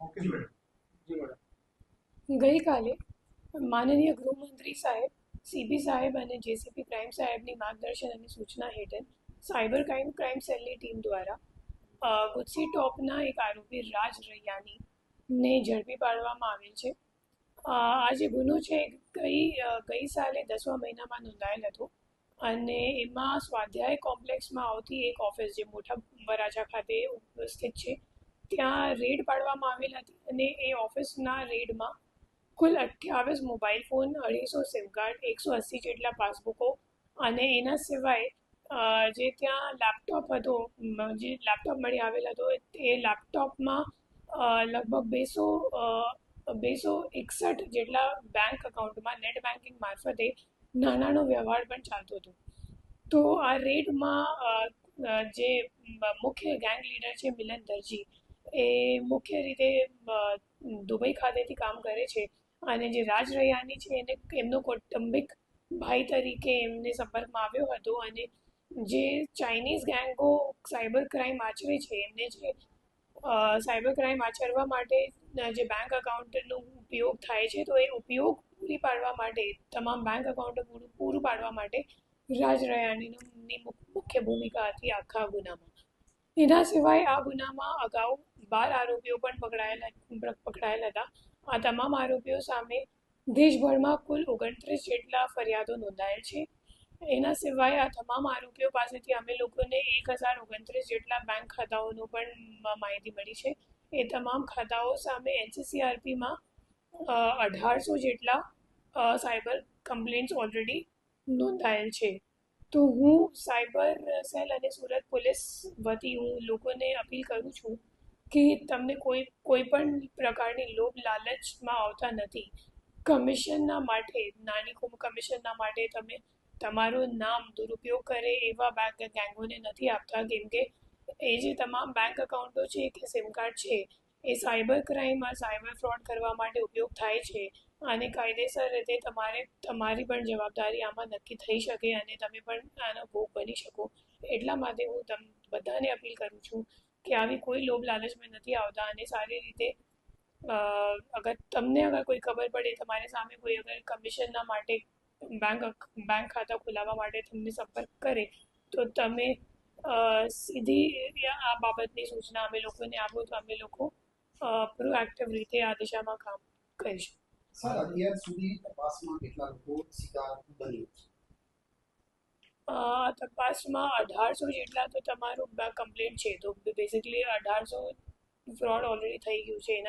Okay જી madam ગઈકાલે માનનીય ગૃહમંત્રી સાહેબ સીબી સાહેબ અને જેસીપી ક્રાઇમ સાહેબની માર્ગદર્શન અને સૂચના હેઠળ સાયબર ક્રાઇમ ક્રાઇમ સેલની ટીમ દ્વારા અ, ગુજસી ટોપના એક આરોપી રાજ રૈયાની ને ઝડપી પાડવામાં આવેલ છે. આ જે ગુનો છે ગઈ ગઈ સાલે દસમા મહિનામાં નોંધાયેલ હતો અને એમાં સ્વાધ્યાય કોમ્પ્લેક્સમાં આવતી એક ઓફિસ જે મોટા વરાછા ખાતે ઉપસ્થિત છે. ત્યાં રેડ પાડવામાં આવેલ હતી અને એ ઓફિસના રેડમાં કુલ અઠ્યાવીસ મોબાઈલ ફોન, અઢીસો સિમ કાર્ડ એકસો અસી જેટલા પાસબુકો અને એના સિવાય જે ત્યાં લેપટોપ હતો જે લેપટોપ મળી આવેલ હતો, એ લેપટોપમાં લગભગ બેસો બેસો એકસઠ જેટલા બેંક અકાઉન્ટમાં નેટ બેન્કિંગ મારફતે નાણાંનો વ્યવહાર પણ ચાલતો હતો. તો આ રેડમાં જે મુખ્ય ગેંગ લીડર છે મિલન દરજી એ મુખ્ય રીતે દુબઈ ખાતેથી કામ કરે છે. અને જે રાજ રૈયાની છે, એને એમનો કૌટુંબિક ભાઈ તરીકે એમને સંપર્કમાં આવ્યો હતો. અને જે ચાઇનીઝ ગેંગો સાયબર ક્રાઇમ આચરે છે, એમને જે સાયબર ક્રાઇમ આચરવા માટે જે બેંક અકાઉન્ટનો ઉપયોગ થાય છે, તો એ ઉપયોગ પૂરી પાડવા માટે, તમામ બેંક અકાઉન્ટ પૂરું પૂરું પાડવા માટે રાજ રૈયાણીની મુખ્ય ભૂમિકા હતી આખા ગુનામાં. એના સિવાય આ ગુનામાં અગાઉ બાર આરોપીઓ પણ પકડાયેલા પકડાયેલા હતા. આ તમામ આરોપીઓ સામે દેશભરમાં કુલ ઓગણત્રીસ જેટલા ફરિયાદો નોંધાયેલ છે. એના સિવાય આ તમામ આરોપીઓ પાસેથી અમે લોકોને એક હજાર ઓગણત્રીસ જેટલા બેંક ખાતાઓનું પણ માહિતી મળી છે. એ તમામ ખાતાઓ સામે એનસીસીઆરપીમાં અઢારસો જેટલા સાયબર કમ્પ્લેન્ટ્સ ઓલરેડી નોંધાયેલ છે. તો હું સાયબર સેલ અને સુરત પોલીસ વતી હું લોકોને અપીલ કરું છું કે તમને કોઈ કોઈ પણ પ્રકારની લોભ લાલચમાં આવતા નથી. કમિશનના માટે, નાની કમિશનના માટે તમે તમારું નામ દુરુપયોગ કરે એવા બેંક ગેંગોને નથી આપતા. કેમ કે એ જે તમામ બેંક એકાઉન્ટો છે, કે સિમ કાર્ડ છે, એ સાયબર ક્રાઇમમાં સાયબર ફ્રોડ કરવા માટે ઉપયોગ થાય છે. અને કાયદેસર રીતે તમારે, તમારી પણ જવાબદારી આમાં નક્કી થઈ શકે અને તમે પણ આનો ભોગ બની શકો. એટલા માટે હું તમ, બધાને અપીલ કરું છું કે આવી કોઈ લોભ લાલચમાં નથી આવતા અને સારી રીતે અગર તમને અગર કોઈ ખબર પડે, તમારી સામે કોઈ અગર કમિશનના માટે બેંક બેંક ખાતા ખોલાવવા માટે તમને સંપર્ક કરે, તો તમે સીધી આ બાબતની સૂચના અમે લોકોને આપો તો અમે લોકો પ્રોએક્ટિવ રીતે આ દિશામાં કામ કરીશું. સર, અત્યાર સુધી તપાસમાં કેટલા લોકો શિકાર બન્યું છે? તપાસમાં અઢારસો જેટલા તો તમારું કમ્પ્લેન્ટ છે. તો બેઝિકલી અઢારસો ફ્રોડ ઓલરેડી થઈ ગયું છે.